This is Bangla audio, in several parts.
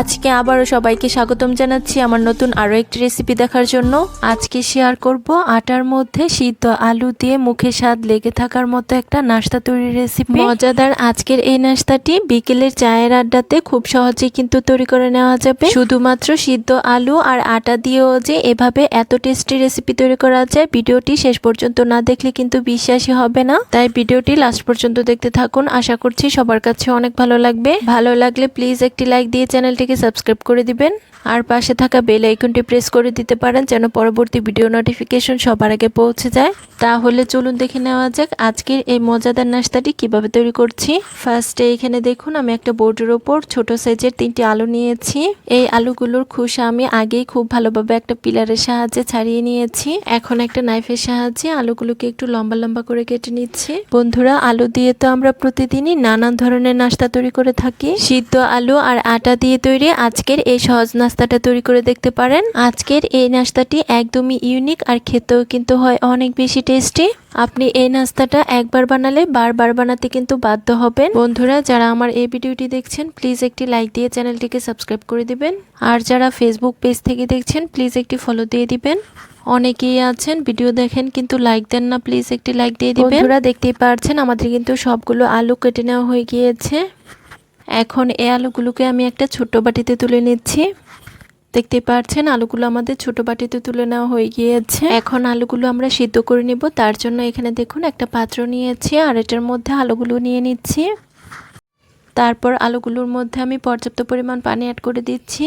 আজকে আবারও সবাইকে স্বাগতম জানাচ্ছি আমার নতুন আরও একটি রেসিপি দেখার জন্য। আজকে শেয়ার করব আটার মধ্যে সিদ্ধ আলু দিয়ে মুখে স্বাদ লেগে থাকার মতো একটা নাস্তা তৈরির রেসিপি মজাদার আজকের এই নাস্তাটি বিকেলের চায়ের আড্ডাতে খুব সহজেই কিন্তু তৈরি করে নেওয়া যাবে। শুধুমাত্র সিদ্ধ আলু আর আটা দিয়েও যে এভাবে এত টেস্টি রেসিপি তৈরি করা যায়, ভিডিওটি শেষ পর্যন্ত না দেখলে কিন্তু বিশ্বাসই হবে না। তাই ভিডিওটি লাস্ট পর্যন্ত দেখতে থাকুন। আশা করছি সবার কাছে অনেক ভালো লাগবে। ভালো লাগলে প্লিজ একটি লাইক দিয়ে চ্যানেলটিকে সাবস্ক্রাইব করে দিবেন। আর পাশে থাকা বেল আইকনটি প্রেস করে দিতে পারেন যেন পরবর্তী ভিডিও নোটিফিকেশন সবার আগে পৌঁছে যায়। তাহলে চলুন দেখে নেওয়া যাক আজকের এই মজাদার নাস্তাটি কীভাবে তৈরি করছি। ফার্স্টে এখানে দেখুন, আমি একটা বোর্ডের ওপর ছোট সাইজের তিনটি আলু নিয়েছি। এই আলুগুলোর খোসা আমি আগেই খুব ভালোভাবে একটা পিলারের সাহায্যে ছাড়িয়ে নিয়েছি। এখন একটা নাইফের সাহায্যে আলুগুলোকে একটু লম্বা লম্বা করে কেটে নিচ্ছি। বন্ধুরা, আলু দিয়ে তো আমরা প্রতিদিনই নানান ধরনের নাস্তা তৈরি করে থাকি। সিদ্ধ আলু আর আটা দিয়ে তৈরি আজকের এই সহজ নাস্তাটা তৈরি করে দেখতে পারেন। আজকের এই নাস্তাটি একদমই ইউনিক আর খেতেও কিন্তু হয় অনেক বেশি টেস্টি আপনি এই নাস্তাটা একবার বানালে বারবার বানাতে কিন্তু বাধ্য হবেন। বন্ধুরা, যারা আমার এই ভিডিওটি দেখছেন প্লিজ একটি লাইক দিয়ে চ্যানেলটিকে সাবস্ক্রাইব করে দিবেন। আর যারা ফেসবুক পেজ থেকে দেখছেন প্লিজ একটি ফলো দিয়ে দিবেন। অনেকেই আছেন, ভিডিও দেখেন, কিন্তু লাইক দেন না প্লিজ একটি লাইক দিয়ে দিবেন। বন্ধুরা, দেখতেই পারছেন, আমাদের কিন্তু সবগুলো আলু কেটে নেওয়া হয়ে গিয়েছে। এখন এই আলুগুলোকে আমি একটা ছোট্ট বাটিতে তুলে নিচ্ছি। দেখতে পাচ্ছেন আলুগুলো আমাদের ছোট বাটিতে তুলে নেওয়া হয়ে গিয়েছে। এখন আলুগুলো আমরা সিদ্ধ করে নিব। তার জন্য এখানে দেখুন, একটা পাত্র নিয়েছি আর এটার মধ্যে আলুগুলো নিয়ে নিচ্ছি। তারপর আলুগুলোর মধ্যে আমি পর্যাপ্ত পরিমাণ পানি অ্যাড করে দিচ্ছি।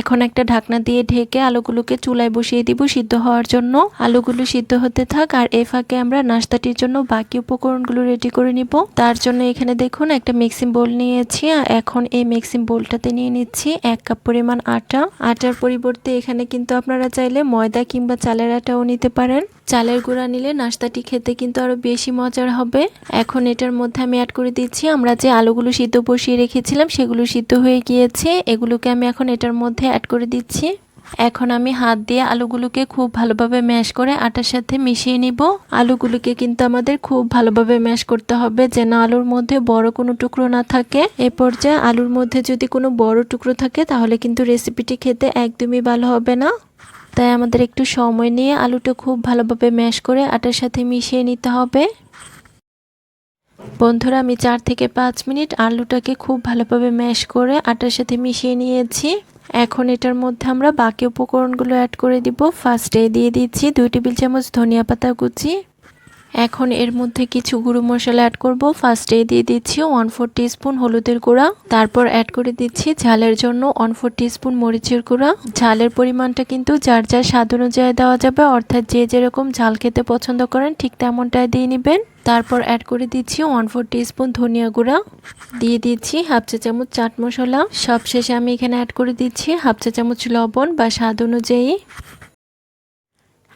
এখন একটা ঢাকনা দিয়ে ঢেকে আলুগুলোকে চুলায় বসিয়ে দিব সিদ্ধ হওয়ার জন্য। আলুগুলো সিদ্ধ হতে থাক আর এ ফাঁকে আমরা নাস্তাটির জন্য বাকি উপকরণগুলো রেডি করে নিব। তার জন্য এখানে দেখুন একটা মিক্সিং বোল নিয়েছি এখন এই মিক্সিং বোলটাতে নিয়ে নিচ্ছি এক কাপ পরিমাণ আটা। আটার পরিবর্তে এখানে কিন্তু আপনারা চাইলে ময়দা কিংবা চালের আটাও নিতে পারেন। চালের গুঁড়া নিলে নাস্তাটি খেতে কিন্তু আরও বেশি মজার হবে। এখন এটার মধ্যে আমি অ্যাড করে দিচ্ছি, আমরা যে আলুগুলো সিদ্ধ বসিয়ে রেখেছিলাম সেগুলো সিদ্ধ হয়ে গিয়েছে। এগুলোকে আমি এখন এটার মধ্যে অ্যাড করে দিচ্ছি। এখন আমি হাত দিয়ে আলুগুলোকে খুব ভালোভাবে ম্যাশ করে আটার সাথে মিশিয়ে নিব। আলুগুলোকে কিন্তু আমাদের খুব ভালোভাবে ম্যাশ করতে হবে, যেন আলুর মধ্যে বড় কোনো টুকরো না থাকে। এ পর্যায়ে আলুর মধ্যে যদি কোনো বড় টুকরো থাকে, তাহলে কিন্তু রেসিপিটি খেতে একদমই ভালো হবে না। তাই আমাদের একটু সময় নিয়ে আলুটা খুব ভালোভাবে ম্যাশ করে আটার সাথে মিশিয়ে নিতে হবে। বন্ধুরা, আমি চার থেকে পাঁচ মিনিট আলুটাকে খুব ভালোভাবে ম্যাশ করে আটার সাথে মিশিয়ে নিয়েছি। এখন এটার মধ্যে আমরা বাকি উপকরণগুলো অ্যাড করে দিব। ফার্স্টে দিয়ে দিচ্ছি দুই টেবিল চামচ ধনিয়া পাতা কুচি। এখন এর মধ্যে কিছু গুঁড়ো মশলা অ্যাড করব। ফার্স্টে দিয়ে দিচ্ছি ওয়ান ফোর স্পুন হলুদের গুঁড়া। তারপর অ্যাড করে দিচ্ছি ঝালের জন্য ওয়ান ফোর স্পুন মরিচের গুঁড়া। ঝালের পরিমাণটা কিন্তু যার যার স্বাদ অনুযায়ী দেওয়া যাবে, অর্থাৎ যে যেরকম ঝাল খেতে পছন্দ করেন, ঠিক তেমনটাই দিয়ে নেবেন। তারপর অ্যাড করে দিচ্ছি ওয়ান ফোর স্পুন ধনিয়া গুঁড়া। দিয়ে দিচ্ছি হাফ চা চামচ চাট মশলা। সবশেষে আমি এখানে অ্যাড করে দিচ্ছি হাফ চা চামচ লবণ বা স্বাদ অনুযায়ী।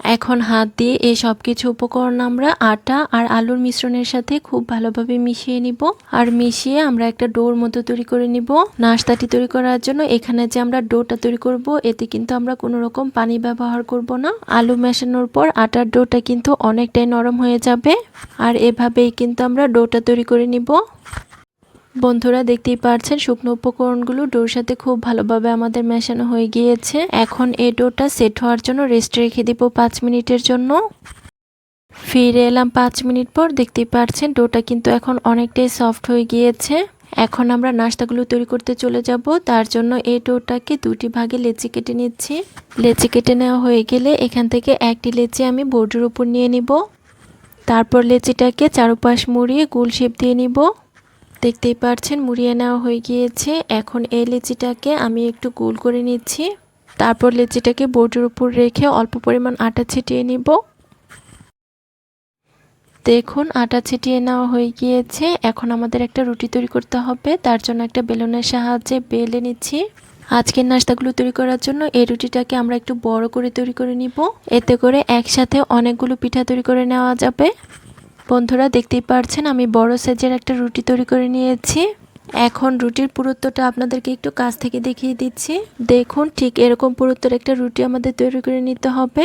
এখন হাত দিয়ে এই সব কিছু উপকরণ আমরা আটা আর আলুর মিশ্রণের সাথে খুব ভালোভাবে মিশিয়ে নিব। আর মিশিয়ে আমরা একটা ডোর মতো তৈরি করে নিব। নাস্তাটি তৈরি করার জন্য এখানে যে আমরা ডোটা তৈরি করব, এতে কিন্তু আমরা কোনো রকম পানি ব্যবহার করব না। আলু মেশানোর পর আটার ডোটা কিন্তু অনেকটাই নরম হয়ে যাবে। আর এভাবেই কিন্তু আমরা ডোটা তৈরি করে নিব। বন্ধুরা দেখতেই পারছেন, শুকনো উপকরণগুলো ডোর সাথে খুব ভালোভাবে আমাদের মেশানো হয়ে গিয়েছে। এখন এই ডোটা সেট হওয়ার জন্য রেস্ট রেখে দিব পাঁচ মিনিটের জন্য। ফিরে এলাম পাঁচ মিনিট পর, দেখতেই পারছেন ডোটা কিন্তু এখন অনেকটাই সফট হয়ে গিয়েছে। এখন আমরা নাস্তাগুলো তৈরি করতে চলে যাব। তার জন্য এই ডোটাকে দুটি ভাগে লেচি কেটে নিচ্ছি। লেচি কেটে নেওয়া হয়ে গেলে এখান থেকে একটি লেচি আমি বোর্ডের উপর নিয়ে নিব। তারপর লেচিটাকে চারপাশ মুড়িয়ে গোল শেপ দিয়ে নিব। দেখতেই পারছেন, মুড়িয়ে নেওয়া হয়ে গিয়েছে। এখন এই লেচিটাকে আমি একটু গোল করে নিচ্ছি। তারপর লেচিটাকে বোর্ডের উপর রেখে অল্প পরিমাণ আটা ছিটিয়ে নিব। দেখুন, আটা ছিটিয়ে নেওয়া হয়ে গিয়েছে। এখন আমাদের একটা রুটি তৈরি করতে হবে। তার জন্য একটা বেলুনের সাহায্যে বেলে নিচ্ছি। আজকের নাস্তাগুলো তৈরি করার জন্য এই রুটিটাকে আমরা একটু বড় করে তৈরি করে নিব। এতে করে একসাথে অনেকগুলো পিঠা তৈরি করে নেওয়া যাবে। বন্ধুরা দেখতেই পারছেন, আমি বড় সাইজের একটা রুটি তৈরি করে নিয়েছি। এখন রুটির পুরুত্বটা আপনাদেরকে একটু কাছ থেকে দেখিয়ে দিচ্ছি। দেখুন, ঠিক এরকম পুরুত্বের একটা রুটি আমাদের তৈরি করে নিতে হবে।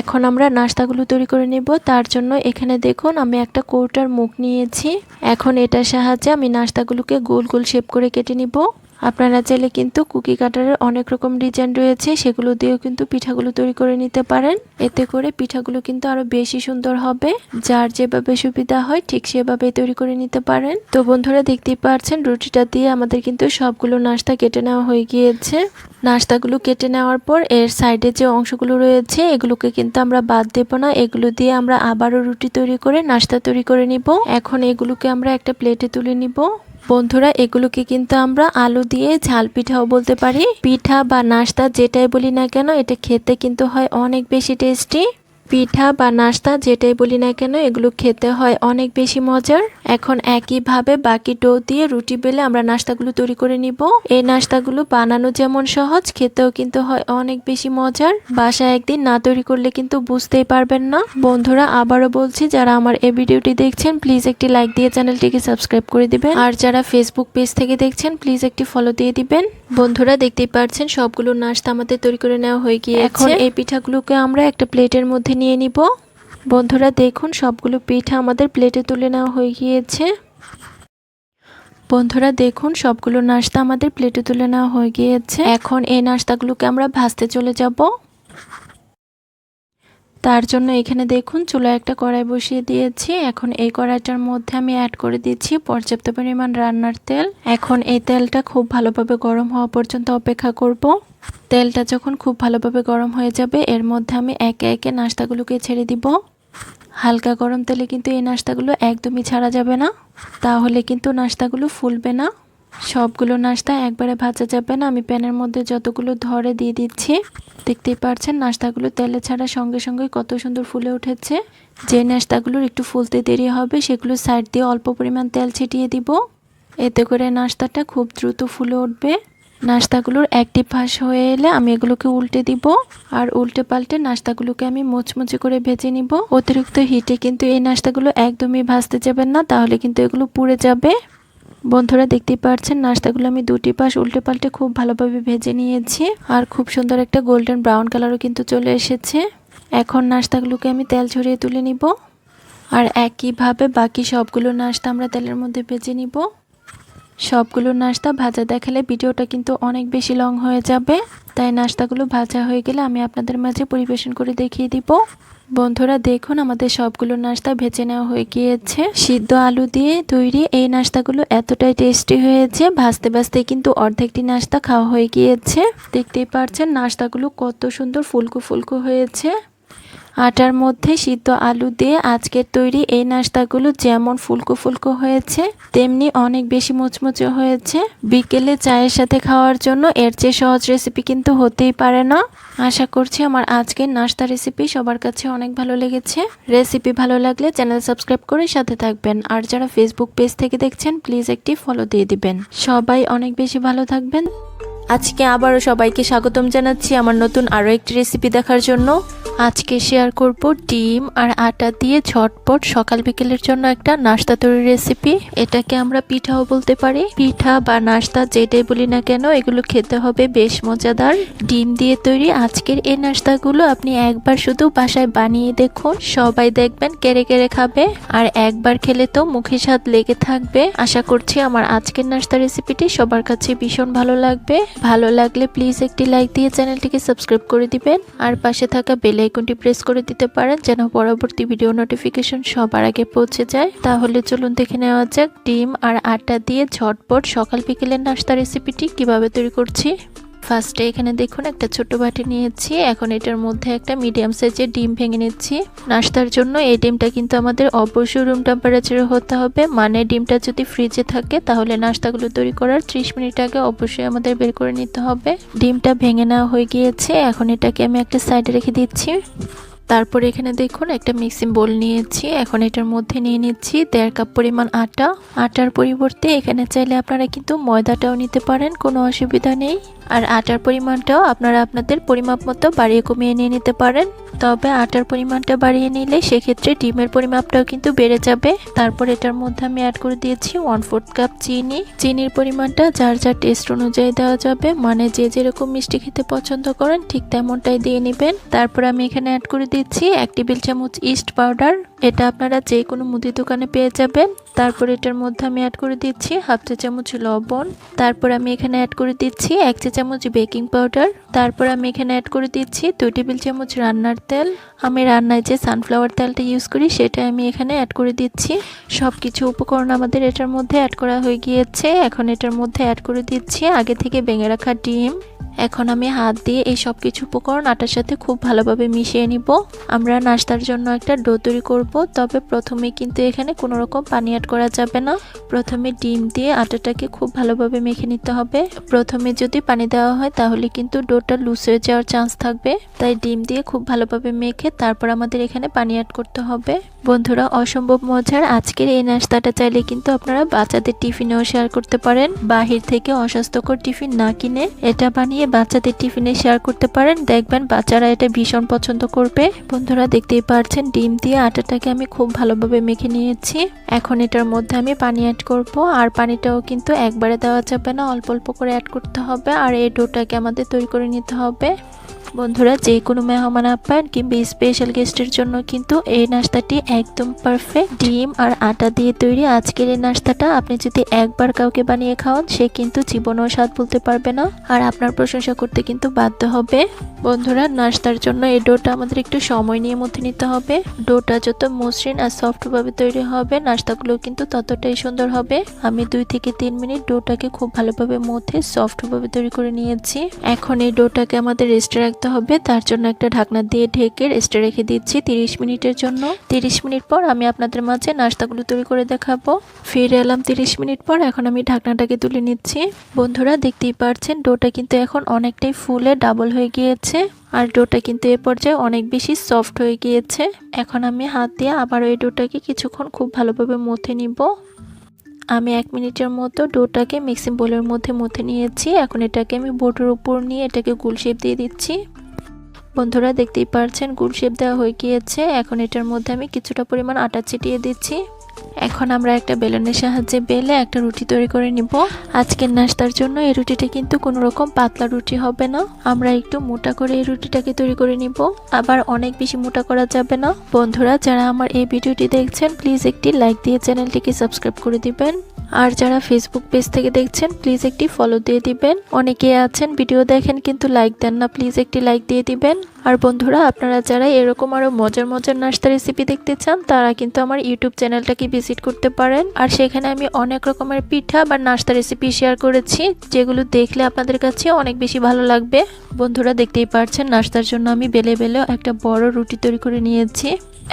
এখন আমরা নাস্তাগুলো তৈরি করে নেব। তার জন্য এখানে দেখুন, আমি একটা কৌটার মুখ নিয়েছি। এখন এটার সাহায্যে আমি নাস্তাগুলোকে গোল গোল শেপ করে কেটে নিব। আপনারা চাইলে কিন্তু কুকি কাটারের অনেক রকম ডিজাইন রয়েছে, সেগুলো দিয়েও কিন্তু পিঠাগুলো তৈরি করে নিতে পারেন। এতে করে পিঠাগুলো কিন্তু আরও বেশি সুন্দর হবে। যার যেভাবে সুবিধা হয় ঠিক সেভাবে তৈরি করে নিতে পারেন। তো বন্ধুরা দেখতেই পাচ্ছেন রুটিটা দিয়ে আমাদের কিন্তু সবগুলো নাস্তা কেটে নেওয়া হয়ে গিয়েছে। নাস্তাগুলো কেটে নেওয়ার পর এর সাইডে যে অংশগুলো রয়েছে, এগুলোকে কিন্তু আমরা বাদ দেবো না। এগুলো দিয়ে আমরা আবারও রুটি তৈরি করে, নাস্তা তৈরি করে নিব। এখন এগুলোকে আমরা একটা প্লেটে তুলে নিব। বন্ধুরা, এগুলোকে কিন্তু আমরা আলু দিয়ে ঝাল পিঠাও বলতে পারি। পিঠা বা নাস্তা যেটাই বলি না কেন, এটা খেতে কিন্তু হয় অনেক বেশি টেস্টি। পিঠা বা নাস্তা যেটাই বলি না কেন এগুলো খেতে হয় অনেক বেশি মজার। এখন একইভাবে বাকি ডো দিয়ে রুটি বেলে আমরা নাস্তাগুলো তৈরি করে নিব। এই নাস্তাগুলো বানানো যেমন সহজ খেতেও কিন্তু হয় অনেক বেশি মজার। বাসায় একদিন না তৈরি করলে কিন্তু বুঝতেই পারবেন না। বন্ধুরা আবারও বলছি যারা আমার এই ভিডিওটি দেখছেন প্লিজ একটি লাইক দিয়ে চ্যানেলটিকে সাবস্ক্রাইব করে দিবেন। আর যারা ফেসবুক পেজ থেকে দেখছেন প্লিজ একটি ফলো দিয়ে দিবেন। বন্ধুরা দেখতেই পাচ্ছেন সবগুলো নাস্তা আমাদের তৈরি করে নেওয়া হয়ে গিয়ে এখন এই পিঠাগুলোকে আমরা একটা প্লেটের মধ্যে নিয়ে নিব। বন্ধুরা, দেখুন, সবগুলো পিঠা আমাদের প্লেটে তুলে নেওয়া হয়ে গিয়েছে। বন্ধুরা, দেখুন, সবগুলো নাস্তা আমাদের প্লেটে তুলে নেওয়া হয়ে গিয়েছে। এখন এই নাস্তাগুলোকে আমরা ভাজতে চলে যাব। তার জন্য এখানে দেখুন, চুলায় একটা কড়াই বসিয়ে দিয়েছি। এখন এই কড়াইটার মধ্যে আমি অ্যাড করে দিচ্ছি পর্যাপ্ত পরিমাণ রান্নার তেল। এখন এই তেলটা খুব ভালোভাবে গরম হওয়া পর্যন্ত অপেক্ষা করব। তেলটা যখন খুব ভালোভাবে গরম হয়ে যাবে, এর মধ্যে আমি একে একে নাস্তাগুলোকে ছেড়ে দিব। হালকা গরম তেলে কিন্তু এই নাস্তাগুলো একদমই ছাড়া যাবে না। তাহলে কিন্তু নাস্তাগুলো ফুলবে না। সবগুলো নাস্তা একবারে ভাজা যাবে না। আমি প্যানের মধ্যে যতগুলো ধরে দিয়ে দিচ্ছি, দেখতেই পাচ্ছেন নাস্তাগুলো তেলে ছাড়া সঙ্গে সঙ্গে কত সুন্দর ফুলে উঠেছে। যে নাস্তাগুলোর একটু ফুলতে দেরি হবে, সেগুলো সাইড দিয়ে অল্প পরিমাণ তেল ছিটিয়ে দিব। এতে করে নাস্তাটা খুব দ্রুত ফুলে উঠবে। নাস্তাগুলোর একটি পাশ হয়ে এলে আমি এগুলোকে উল্টে দিব, আর উল্টে পাল্টে নাস্তাগুলোকে আমি মুচমুচে করে ভেজে নিব। অতিরিক্ত হিটে কিন্তু এই নাস্তাগুলো একদমই ভাজতে যাবেন না, তাহলে কিন্তু এগুলো পুড়ে যাবে। বন্ধুরা দেখতেই পাচ্ছেন নাস্তাগুলো আমি দুটি পাশ উল্টে পাল্টে খুব ভালোভাবে ভেজে নিয়েছি। আর খুব সুন্দর একটা গোল্ডেন ব্রাউন কালারও কিন্তু চলে এসেছে। এখন নাস্তাগুলোকে আমি তেল ছড়িয়ে তুলে নিব। আর একইভাবে বাকি সবগুলো নাস্তা আমরা তেলের মধ্যে ভেজে নিব। সবগুলো নাস্তা ভাজা দেখালে ভিডিওটা কিন্তু অনেক বেশি লং হয়ে যাবে। তাই নাস্তাগুলো ভাজা হয়ে গেলে আমি আপনাদের মাঝে পরিবেশন করে দেখিয়ে দিব। বন্ধুরা, দেখুন আমাদের সবগুলো নাস্তা ভেজে নেওয়া হয়ে গিয়েছে। সিদ্ধ আলু দিয়ে তৈরি এই নাস্তাগুলো এতটাই টেস্টি হয়েছে, ভাজতে ভাজতে কিন্তু অর্ধেকটি নাস্তা খাওয়া হয়ে গিয়েছে। দেখতেই পারছেন নাস্তাগুলো কত সুন্দর ফুলকো ফুলকো হয়েছে। আটার মধ্যে সিদ্ধ আলু দিয়ে আজকের তৈরি এই নাস্তাগুলো যেমন ফুলকো ফুলকো হয়েছে, তেমনি অনেক বেশি মুচমুচে হয়েছে। বিকেলে চায়ের সাথে খাওয়ার জন্য এর চেয়ে সহজ রেসিপি কিন্তু হতেই পারে না। আশা করছি আমার আজকের নাস্তা রেসিপি সবার কাছে অনেক ভালো লেগেছে। রেসিপি ভালো লাগলে চ্যানেল সাবস্ক্রাইব করে সাথে থাকবেন। আর যারা ফেসবুক পেজ থেকে দেখছেন প্লিজ একটি ফলো দিয়ে দিবেন। সবাই অনেক বেশি ভালো থাকবেন। আজকে আবারও সবাইকে স্বাগতম জানাচ্ছি আমার নতুন আরও একটি রেসিপি দেখার জন্য। আজকে শেয়ার করব ডিম আর আটা দিয়ে ঝটপট সকাল বিকেলের জন্য একটা নাস্তা তৈরির রেসিপি এটাকে আমরা পিঠাও বলতে পারি। পিঠা বা নাস্তা যেটাই বলি না কেন, এগুলো খেতে হবে বেশ মজাদার। ডিম দিয়ে তৈরি আজকের এই নাস্তাগুলো আপনি একবার শুধু বাসায় বানিয়ে দেখুন, সবাই দেখবেন কেড়ে কেড়ে খাবে। আর একবার খেলে তো মুখে স্বাদ লেগে থাকবে। আশা করছি আমার আজকের নাস্তা রেসিপিটি সবার কাছে ভীষণ ভালো লাগবে। ভালো লাগলে প্লিজ একটি লাইক দিয়ে চ্যানেলটিকে সাবস্ক্রাইব করে দিবেন। আর পাশে থাকা বেল আইকনটি প্রেস করে দিতে পারেন যেন পরবর্তী ভিডিও নোটিফিকেশন সবার আগে পৌঁছে যায়। তাহলে চলুন দেখে নেওয়া যাক ডিম আর আটা দিয়ে ঝটপট সকাল বিকেলের নাস্তা রেসিপিটি কীভাবে তৈরি করছি। ফার্স্টে এখানে দেখুন, একটা ছোট বাটি নিয়েছি। এখন এটার মধ্যে একটা মিডিয়াম সাইজের ডিম ভেঙে নিচ্ছি। নাস্তার জন্য এই ডিমটা কিন্তু আমাদের অবশ্যই রুম টেম্পারেচারে হতে হবে। মানে ডিমটা যদি ফ্রিজে থাকে, তাহলে নাস্তাগুলো তৈরি করার 30 মিনিট আগে অবশ্যই আমাদের বের করে নিতে হবে। ডিমটা ভেঙে নেওয়া হয়ে গিয়েছে। এখন এটাকে আমি একটা সাইডে রেখে দিচ্ছি। তারপর এখানে দেখুন একটা মিক্সিং বোল নিয়েছি। এখন এটার মধ্যে নিয়ে নিচ্ছি দেড় কাপ পরিমাণ আটা। আটার পরিবর্তে এখানে চাইলে আপনারা কিন্তু ময়দাটাও নিতে পারেন, কোনো অসুবিধা নেই। আর আটার পরিমাণটাও আপনারা আপনাদের পরিমাপ মতো বাড়িয়ে কমিয়ে নিয়ে নিতে পারেন। তবে আটার পরিমাণটা বাড়িয়ে নিলে সেক্ষেত্রে ডিমের পরিমাপটাও কিন্তু বেড়ে যাবে। তারপর এটার মধ্যে আমি অ্যাড করে দিয়েছি ওয়ান ফোর্থ কাপ চিনি। চিনির পরিমাণটা যার যার টেস্ট অনুযায়ী দেওয়া যাবে। মানে যে যেরকম মিষ্টি খেতে পছন্দ করেন ঠিক তেমনটাই দিয়ে নেবেন। তারপর আমি এখানে অ্যাড করে দিচ্ছি এক টেবিল চামচ ইস্ট পাউডার। এটা আপনারা যে কোনো মুদি দোকানে পেয়ে যাবেন। তারপর এটার মধ্যে আমি অ্যাড করে দিচ্ছি হাফ চা চামচ লবণ। তারপর আমি এখানে অ্যাড করে দিচ্ছি এক চা চামচ বেকিং পাউডার তারপর আমি এখানে অ্যাড করে দিচ্ছি দুই টেবিল চামচ রান্নার তেল। আমি রান্নায় যে সানফ্লাওয়ার তেলটা ইউজ করি সেটা আমি এখানে অ্যাড করে দিচ্ছি। সব কিছু উপকরণ আমাদের এটার মধ্যে অ্যাড করা হয়ে গিয়েছে। এখন এটার মধ্যে অ্যাড করে দিচ্ছি আগে থেকে ভেঙে রাখা ডিম। এখন আমি হাত দিয়ে এই সব কিছু উপকরণ আটার সাথে খুব ভালোভাবে মিশিয়ে নিব। আমরা নাস্তার জন্য একটা ডো তৈরি করব, তবে প্রথমে কিন্তু এখানে কোনো রকম পানি অ্যাড করা যাবে না। প্রথমে ডিম দিয়ে আটাটাকে খুব ভালোভাবে মেখে নিতে হবে। প্রথমে যদি পানি দেওয়া হয় তাহলে কিন্তু ডোটা লুজ হয়ে যাওয়ার চান্স থাকবে। তাই ডিম দিয়ে খুব ভালোভাবে মেখে তারপর আমাদের এখানে পানি অ্যাড করতে হবে। বন্ধুরা, অসম্ভব মজার আজকের এই নাস্তাটা চাইলে কিন্তু আপনারা বাচ্চাদের টিফিনেও শেয়ার করতে পারেন। বাহির থেকে অস্বাস্থ্যকর টিফিন না কিনে এটা বানিয়ে বাচ্চাদের টিফিনে শেয়ার করতে পারেন। দেখবেন বাচ্চারা এটা ভীষণ পছন্দ করবে। বন্ধুরা, দেখতেই পারছেন, ডিম দিয়ে আটাটাকে আমি খুব ভালোভাবে মেখে নিয়েছি। এখন এটার মধ্যে আমি পানি অ্যাড করব। আর পানিটাও কিন্তু একবারে দেওয়া যাবে না, অল্প অল্প করে অ্যাড করতে হবে। আর এই ডোটাকে আমাদের তৈরি করে নিতে হবে। বন্ধুরা যে কোনো মেহমান আপ্যায়ন কিংবা স্পেশাল গেস্টের জন্য কিন্তু এই নাস্তাটি একদম পারফেক্ট ডিম আর আটা দিয়ে তৈরি আজকের এই নাস্তাটা আপনি যদি একবার কাউকে বানিয়ে খাওয়ান, সে কিন্তু জীবনেও স্বাদ বলতে পারবে না। আর আপনার প্রশংসা করতে কিন্তু বাধ্য হবে। বন্ধুরা, নাস্তার জন্য এই ডোটা আমাদের একটু সময় নিয়ে মধ্যে নিতে হবে। ডোটা যত মসৃণ আর সফটভাবে তৈরি হবে, নাস্তাগুলো কিন্তু ততটাই সুন্দর হবে। আমি দুই থেকে তিন মিনিট ডোটাকে খুব ভালোভাবে মধ্যে সফটভাবে তৈরি করে নিয়েছি। এখন এই ডোটাকে আমাদের রেস্টে রাখতে হবে। তার জন্য একটা ঢাকনা দিয়ে ঢেকে রেস্টে রেখে দিচ্ছি তিরিশ মিনিটের জন্য। তিরিশ মিনিট পর আমি আপনাদের মাঝে নাস্তাগুলো তৈরি করে দেখাবো। ফিরে এলাম তিরিশ মিনিট পর, এখন আমি ঢাকনাটাকে তুলে নিচ্ছি। বন্ধুরা, দেখতেই পারছেন, ডোটা কিন্তু এখন অনেকটাই ফুলে ডাবল হয়ে গিয়েছে আর ডোটা কিন্তু এ পর্যায়ে অনেক বেশি সফট হয়ে গিয়েছে। এখন আমি হাত দিয়ে আবার ওই ডোটাকে কিছুক্ষণ খুব ভালোভাবে মথে নিব। আমি এক মিনিটের মতো ডোটাকে মিক্সিং বোলের মধ্যে মুথে নিয়েছি। এখন এটাকে আমি বোটের উপর নিয়ে এটাকে গুল শেপ দিয়ে দিচ্ছি। বন্ধুরা, দেখতেই পারছেন, গুল শেপ দেওয়া হয়ে গিয়েছে। এখন এটার মধ্যে আমি কিছুটা পরিমাণ আটা ছিটিয়ে দিচ্ছি। এখন আমরা একটা বেলনের সাহায্যে বেলে একটা রুটি তৈরি করে নিব। আজকের নাস্তার জন্য এই রুটিটা কিন্তু কোনো রকম পাতলা রুটি হবে না। আমরা একটু মোটা করে এই রুটিটাকে তৈরি করে নিব। আবার অনেক বেশি মোটা করা যাবে না। বন্ধুরা, যারা আমার এই ভিডিওটি দেখছেন, প্লিজ একটি লাইক দিয়ে চ্যানেলটিকে সাবস্ক্রাইব করে দিবেন। আর যারা ফেসবুক পেজ থেকে দেখছেন প্লিজ একটি ফলো দিয়ে দিবেন। অনেকে আছেন ভিডিও দেখেন, কিন্তু লাইক দেন না। প্লিজ একটি লাইক দিয়ে দিবেন। আর বন্ধুরা, আপনারা যারা এরকম আরও মজার মজার নাস্তা রেসিপি দেখতে চান, তারা কিন্তু আমার ইউটিউব চ্যানেলটাকে ভিজিট করতে পারেন। আর সেখানে আমি অনেক রকমের পিঠা বা নাস্তা রেসিপি শেয়ার করেছি, যেগুলো দেখলে আপনাদের কাছে অনেক বেশি ভালো লাগবে। বন্ধুরা, দেখতেই পারছেন, নাস্তার জন্য আমি বেলে বেলেও একটা বড় রুটি তৈরি করে নিয়েছি।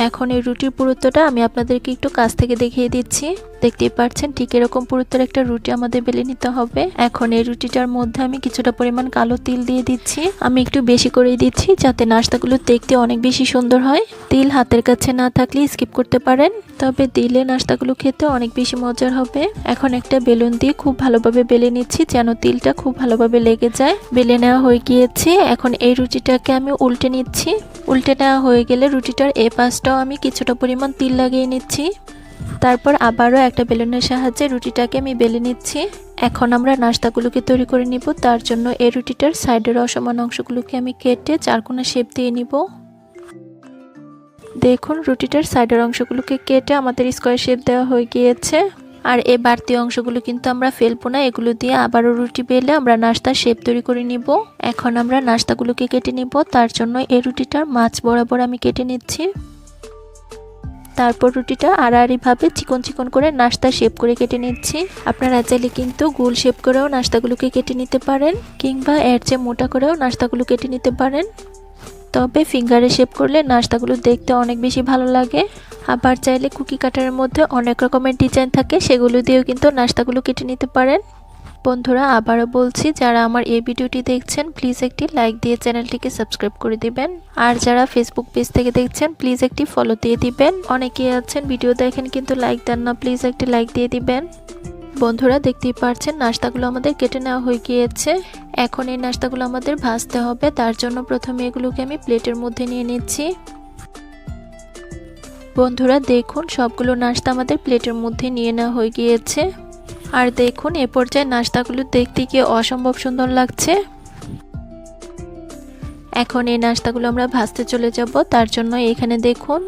এখন এই রুটির পুরুত্বটা আমি আপনাদেরকে একটু কাছ থেকে দেখিয়ে দিচ্ছি। দেখতেই পাচ্ছেন ঠিক এরকম পুরুত্বের একটা রুটি আমাদের বেলে নিতে হবে। এখন এই রুটিটার মধ্যে আমি কিছুটা পরিমাণ কালো তিল দিয়ে দিচ্ছি। আমি একটু বেশি করেই দিচ্ছি যাতে নাস্তাগুলো দেখতে অনেক বেশি সুন্দর হয়। তিল হাতের কাছে না থাকলে স্কিপ করতে পারেন, তবে দিলে নাস্তাগুলো খেতে অনেক বেশি মজার হবে। এখন একটা বেলুন দিয়ে খুব ভালোভাবে বেলে নিচ্ছি যেন তিলটা খুব ভালোভাবে লেগে যায়। বেলে নেওয়া হয়ে গিয়েছে, এখন এই রুটিটাকে আমি উল্টে নিচ্ছি। উল্টে নেওয়া হয়ে গেলে রুটিটার এ পাশটাও আমি কিছুটা পরিমাণ তিল লাগিয়ে নিচ্ছি। তারপর আবারও একটা বেলুনের সাহায্যে রুটিটাকে আমি বেলে নিচ্ছি। এখন আমরা নাস্তাগুলোকে তৈরি করে নিব। তার জন্য এই রুটিটার সাইডের অসমান অংশগুলোকে আমি কেটে চারকোনা শেপ দিয়ে নিব। দেখুন, রুটিটার সাইডের অংশগুলোকে কেটে আমাদের স্কোয়ার শেপ দেওয়া হয়ে গিয়েছে। আর এই বাড়তি অংশগুলো কিন্তু আমরা ফেলব না। এগুলো দিয়ে আবারও রুটি বেলে আমরা নাস্তার শেপ তৈরি করে নিব। এখন আমরা নাস্তাগুলোকে কেটে নিব। তার জন্য এই রুটিটার মাছ বরাবর আমি কেটে নিচ্ছি। তারপর রুটিটা আড়াআড়িভাবে চিকন চিকন করে নাস্তা শেপ করে কেটে নিচ্ছি। আপনারা চাইলে কিন্তু গোল শেপ করেও নাস্তাগুলোকে কেটে নিতে পারেন, কিংবা এর চেয়ে মোটা করেও নাস্তাগুলো কেটে নিতে পারেন। তবে ফিঙ্গারে শেপ করলে নাস্তাগুলো দেখতে অনেক বেশি ভালো লাগে। আবার চাইলে কুকি কাটারের মধ্যে অনেক রকমের ডিজাইন থাকে, সেগুলো দিয়েও কিন্তু নাস্তাগুলো কেটে নিতে পারেন। বন্ধুরা, আবারও বলছি, যারা আমার এই ভিডিওটি দেখছেন প্লিজ একটি লাইক দিয়ে চ্যানেলটিকে সাবস্ক্রাইব করে দিবেন। আর যারা ফেসবুক পেজ থেকে দেখছেন প্লিজ একটি ফলো দিয়ে দিবেন। অনেকেই আছেন ভিডিও দেখেন কিন্তু লাইক দেন না প্লিজ একটি লাইক দিয়ে দিবেন। বন্ধুরা, দেখতেই পারছেন, নাস্তাগুলো আমাদের কেটে নেওয়া হয়ে গিয়েছে। এখন এই নাস্তাগুলো আমাদের ভাজতে হবে, তার জন্য প্রথমে এগুলোকে আমি প্লেটের মধ্যে নিয়ে নিচ্ছি। বন্ধুরা, দেখুন, সবগুলো নাস্তা আমাদের প্লেটের মধ্যে নিয়ে নেওয়া হয়ে গিয়েছে। আর দেখুন, এ পর্যায়ে নাস্তাগুলো দেখতে গিয়ে অসম্ভব সুন্দর লাগছে। এখন এই নাস্তাগুলো আমরা ভাজতে চলে যাব, তার জন্য এখানে দেখুন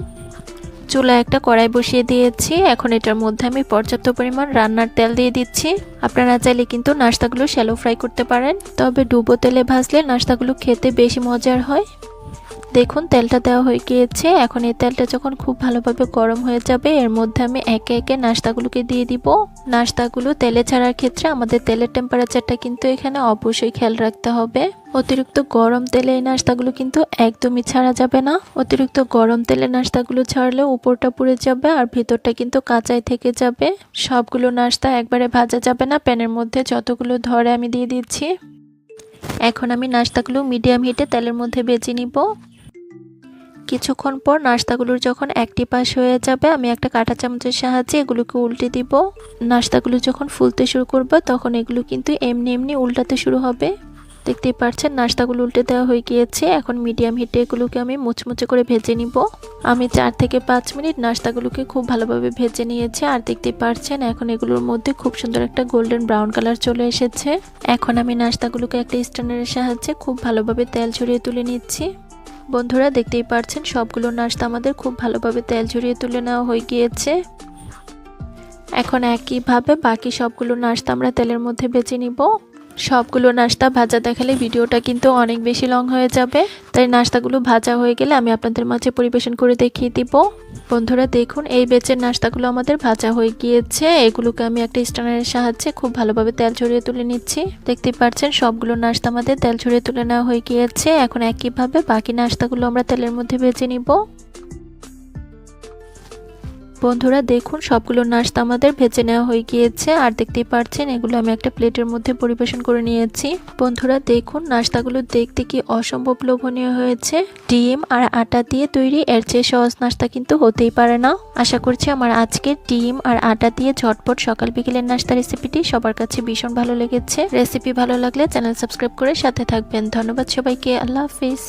চুলা একটা কড়াই বসিয়ে দিয়েছি। এখন এটার মধ্যে আমি পর্যাপ্ত পরিমাণ রান্নার তেল দিয়ে দিচ্ছি। আপনারা চাইলে কিন্তু নাস্তাগুলো শ্যালো ফ্রাই করতে পারেন, তবে ডুবো তেলে ভাজলে নাস্তাগুলো খেতে বেশি মজার হয়। দেখুন, তেলটা দেওয়া হয়ে গিয়েছে। এখন এই তেলটা যখন খুব ভালোভাবে গরম হয়ে যাবে, এর মধ্যে আমি একে একে নাস্তাগুলোকে দিয়ে দিব। নাস্তাগুলো তেলে ছাড়ার ক্ষেত্রে আমাদের তেলের টেম্পারেচারটা কিন্তু এখানে অবশ্যই খেয়াল রাখতে হবে। অতিরিক্ত গরম তেলে এই নাস্তাগুলো কিন্তু একদমই ছাড়া যাবে না। অতিরিক্ত গরম তেলে নাস্তাগুলো ছাড়লে উপরটা পুড়ে যাবে আর ভিতরটা কিন্তু কাঁচাই থেকে যাবে। সবগুলো নাস্তা একবারে ভাজা যাবে না। প্যানের মধ্যে যতগুলো ধরে আমি দিয়ে দিচ্ছি। এখন আমি নাস্তাগুলো মিডিয়াম হিটে তেলের মধ্যে বেজে নিব। কিছুক্ষণ পর নাস্তাগুলোর যখন একটি পাশ হয়ে যাবে, আমি একটা কাঁটা চামচের সাহায্যে এগুলোকে উল্টে দিব। নাস্তাগুলো যখন ফুলতে শুরু করবে, তখন এগুলো কিন্তু এমনি এমনি উল্টাতে শুরু হবে। দেখতেই পাচ্ছেন নাস্তাগুলো উল্টে দেওয়া হয়ে গিয়েছে। এখন মিডিয়াম হিটে এগুলোকে আমি মুচমুচে করে ভেজে নিব। আমি চার থেকে পাঁচ মিনিট নাস্তাগুলোকে খুব ভালোভাবে ভেজে নিয়েছি। আর দেখতেই পাচ্ছেন, এখন এগুলোর মধ্যে খুব সুন্দর একটা গোল্ডেন ব্রাউন কালার চলে এসেছে। এখন আমি নাস্তাগুলোকে একটা স্ট্যান্ডারের সাহায্যে খুব ভালোভাবে তেল ছড়িয়ে তুলে নিচ্ছি। বন্ধুরা দেখতেই পারছেন, সবগুলো নাস্তা আমাদের খুব ভালোভাবে তেল ঝরিয়ে তুলে নেওয়া হয়ে গিয়েছে। এখন একইভাবে বাকি সবগুলো নাস্তা আমরা তেলের মধ্যে বেছে নিব। সবগুলো নাস্তা ভাজা দেখালে ভিডিওটা কিন্তু অনেক বেশি লং হয়ে যাবে। তাই নাস্তাগুলো ভাজা হয়ে গেলে আমি আপনাদের মাঝে পরিবেশন করে দেখিয়ে দিব। বন্ধুরা, দেখুন, এই বেচের নাস্তাগুলো আমাদের ভাজা হয়ে গিয়েছে। এগুলোকে আমি একটা স্ট্যান্ডারের সাহায্যে খুব ভালোভাবে তেল ছড়িয়ে তুলে নিচ্ছি। দেখতে পাচ্ছেন, সবগুলো নাস্তা আমাদের তেল ছড়িয়ে তুলে নেওয়া হয়ে গিয়েছে। এখন একইভাবে বাকি নাস্তাগুলো আমরা তেলের মধ্যে ভেজে নিব। বন্ধুরা দেখুন, সবগুলো নাস্তা আমাদের ভেজে নেওয়া হয়ে গিয়েছে। আর দেখতেই পাচ্ছেন, এগুলো আমি একটা প্লেটের মধ্যে পরিবেশন করে নিয়েছি। বন্ধুরা দেখুন, নাস্তাগুলো দেখতে কি অসম্ভব লোভনীয় হয়েছে। ডিম আর আটা দিয়ে তৈরি, এর চেয়ে সহজ নাস্তা কিন্তু হতেই পারে না। আশা করছি আমার আজকের ডিম আর আটা দিয়ে ঝটপট সকাল বিকেলের নাস্তা রেসিপিটি সবার কাছে ভীষণ ভালো লেগেছে। রেসিপি ভালো লাগলে চ্যানেল সাবস্ক্রাইব করে সাথে থাকবেন। ধন্যবাদ সবাইকে, আল্লাহ হাফিজ।